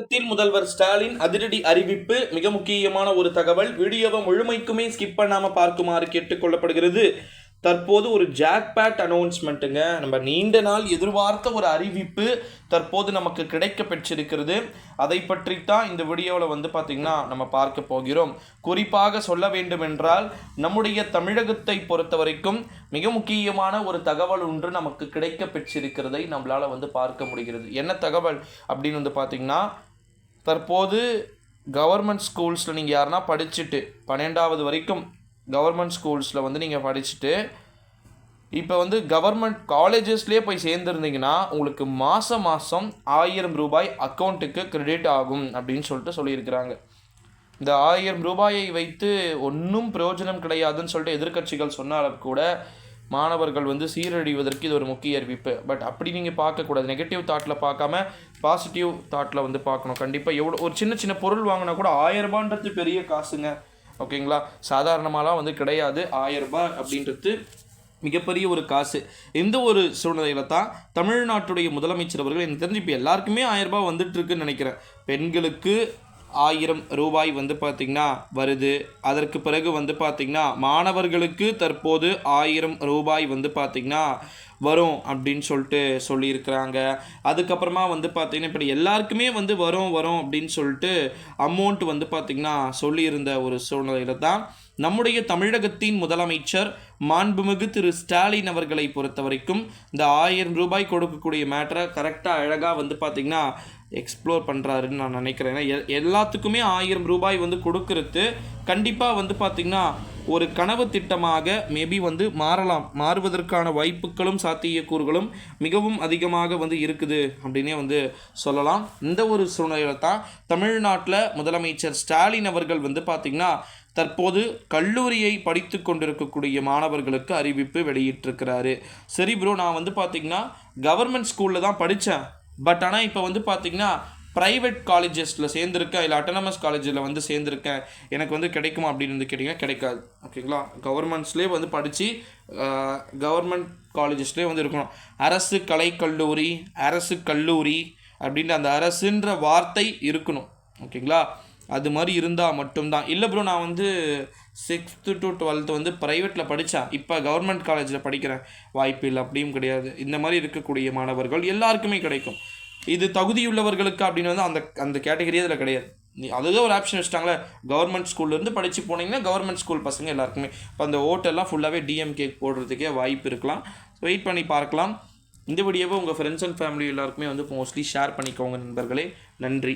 தமிழகத்தில் முதல்வர் ஸ்டாலின் அதிரடி அறிவிப்பு. மிக முக்கியமான ஒரு தகவல். வீடியோவை முழுமைக்குமே ஸ்கிப் பண்ணாமல் பார்க்குமாறு கேட்டுக்கொள்ளப்படுகிறது தற்போது ஒரு ஜாக்பேட் அனௌன்ஸ்மெண்ட்டுங்க நம்ம நீண்ட நாள் எதிர்பார்த்த ஒரு அறிவிப்பு தற்போது நமக்கு கிடைக்க பெற்றிருக்கிறது அதை பற்றி தான் இந்த வீடியோவில் வந்து பார்த்திங்கன்னா நம்ம பார்க்க போகிறோம். குறிப்பாக சொல்ல வேண்டுமென்றால் நம்முடைய தமிழகத்தை பொறுத்த வரைக்கும் மிக முக்கியமான ஒரு தகவல் ஒன்று நமக்கு கிடைக்க பெற்றிருக்கிறதை நம்மளால் வந்து பார்க்க முடிகிறது. என்ன தகவல் அப்படின்னு வந்து பார்த்திங்கன்னா தற்போது கவர்மெண்ட் ஸ்கூல்ஸில் நீங்கள் யாருன்னா படிச்சுட்டு பன்னெண்டாவது வரைக்கும் கவர்மெண்ட் ஸ்கூல்ஸில் வந்து நீங்கள் படிச்சுட்டு இப்போ வந்து கவர்மெண்ட் காலேஜஸ்லேயே போய் சேர்ந்துருந்தீங்கன்னா உங்களுக்கு மாதம் மாதம் ஆயிரம் ரூபாய் அக்கௌண்ட்டுக்கு கிரெடிட் ஆகும் அப்படின்னு சொல்லிட்டு சொல்லியிருக்கிறாங்க. இந்த ஆயிரம் ரூபாயை வைத்து ஒன்றும் பிரயோஜனம் கிடையாதுன்னு சொல்லிட்டு எதிர்க்கட்சிகள் சொன்னாலும் கூட மாணவர்கள் வந்து சீரழிவதற்கு இது ஒரு முக்கிய அறிவிப்பு. பட் அப்படி நீங்கள் பார்க்கக்கூடாது. நெகட்டிவ் தாட்டில் பார்க்காம பாசிட்டிவ் தாட்டில் வந்து பார்க்கணும். கண்டிப்பாக எவ்வளோ ஒரு சின்ன சின்ன பொருள் வாங்கினா கூட ஆயர்ரூபான்றது பெரிய காசுங்க. ஓகேங்களா சாதாரணமாலாம் வந்து கிடையாது. ஆயிரரூபா அப்படின்றது மிகப்பெரிய ஒரு காசு. இந்த ஒரு சூழ்நிலையில தான் தமிழ்நாட்டுடைய முதலமைச்சர் அவர்கள் எனக்கு தெரிஞ்சு இப்போ எல்லாருக்குமே ஆயிரம் ரூபாய் வந்துட்டு இருக்குன்னு நினைக்கிறேன். பெண்களுக்கு ஆயிரம் ரூபாய் வந்து பார்த்திங்கன்னா வருது. அதற்கு பிறகு வந்து பார்த்திங்கன்னா மாணவர்களுக்கு தற்போது ஆயிரம் ரூபாய் வந்து பார்த்திங்கன்னா வரும் அப்படின்னு சொல்லிட்டு சொல்லியிருக்கிறாங்க. அதுக்கப்புறமா வந்து பார்த்திங்கன்னா இப்படி எல்லாருக்குமே வந்து வரும் வரும் அப்படின்னு சொல்லிட்டு அமௌண்ட் வந்து பார்த்திங்கன்னா சொல்லியிருந்த ஒரு சூழ்நிலையில தான் நம்முடைய தமிழகத்தின் முதலமைச்சர் மாண்புமிகு திரு ஸ்டாலின் அவர்களை பொறுத்த வரைக்கும் இந்த ஆயிரம் ரூபாய் கொடுக்கக்கூடிய மேட்டரை கரெக்டாக அழகாக வந்து பார்த்திங்கன்னா எக்ஸ்ப்ளோர் பண்ணுறாருன்னு நான் நினைக்கிறேன். ஏன்னா எ- எல்லாத்துக்குமே ஆயிரம் ரூபாய் வந்து கொடுக்கறது கண்டிப்பாக வந்து பார்த்திங்கன்னா ஒரு கனவு திட்டமாக மேபி வந்து மாறலாம். மாறுவதற்கான வாய்ப்புகளும் சாத்தியக்கூறுகளும் மிகவும் அதிகமாக வந்து இருக்குது அப்படின்னே வந்து சொல்லலாம். இந்த ஒரு சூழ்நிலையில தான் தமிழ்நாட்டில் முதலமைச்சர் ஸ்டாலின் அவர்கள் வந்து பார்த்திங்கன்னா தற்போது கல்லூரியை படித்து கொண்டிருக்கக்கூடிய மாணவர்களுக்கு அறிவிப்பு வெளியிட்டிருக்கிறாரு. சரி ப்ரோ நான் வந்து பார்த்திங்கன்னா கவர்மெண்ட் ஸ்கூலில் தான் படித்தேன் பட் ஆனால் இப்போ வந்து பார்த்திங்கன்னா ப்ரைவேட் காலேஜஸில் சேர்ந்துருக்கேன் இல்லை அட்டானமஸ் காலேஜில் வந்து சேர்ந்துருக்கேன். எனக்கு வந்து கிடைக்குமா அப்படின்னு வந்து கேட்டிங்கன்னா கிடைக்காது. ஓகேங்களா கவர்மெண்ட்ஸ்லேயே வந்து படித்து கவர்மெண்ட் காலேஜஸ்லேயே வந்து இருக்கணும். அரசு கலைக்கல்லூரி அரசு கல்லூரி அப்படின்ற அந்த அரசுன்ற வார்த்தை இருக்கணும். ஓகேங்களா அது மாதிரி இருந்தால் மட்டும்தான். இல்லை ப்ரோ நான் வந்து சிக்ஸ்த்து டு டுவெல்த்து வந்து ப்ரைவேட்டில் படித்தா இப்போ கவர்மெண்ட் காலேஜில் படிக்கிற வாய்ப்பு இல்லை அப்படியும் கிடையாது. இந்த மாதிரி இருக்கக்கூடிய மாணவர்கள் எல்லாருக்குமே கிடைக்கும். இது தகுதியுள்ளவர்களுக்கு அப்படின்னு வந்து அந்த அந்த கேட்டகரி அதில் கிடையாது. நீ அதுதான் ஒரு ஆப்ஷன் வச்சுட்டாங்களே கவர்மெண்ட் ஸ்கூல்லேருந்து படித்து போனீங்கன்னா கவர்மெண்ட் ஸ்கூல் பசங்க எல்லாருக்குமே. இப்போ அந்த ஓட்டெல்லாம் ஃபுல்லாகவே டிஎம்கே போடுறதுக்கே வாய்ப்பு இருக்கலாம். வெயிட் பண்ணி பார்க்கலாம். இந்த வீடியோவை உங்கள் ஃப்ரெண்ட்ஸ் அண்ட் ஃபேமிலி எல்லாருக்குமே வந்து மோஸ்ட்லி ஷேர் பண்ணிக்கோங்க நண்பர்களே. நன்றி.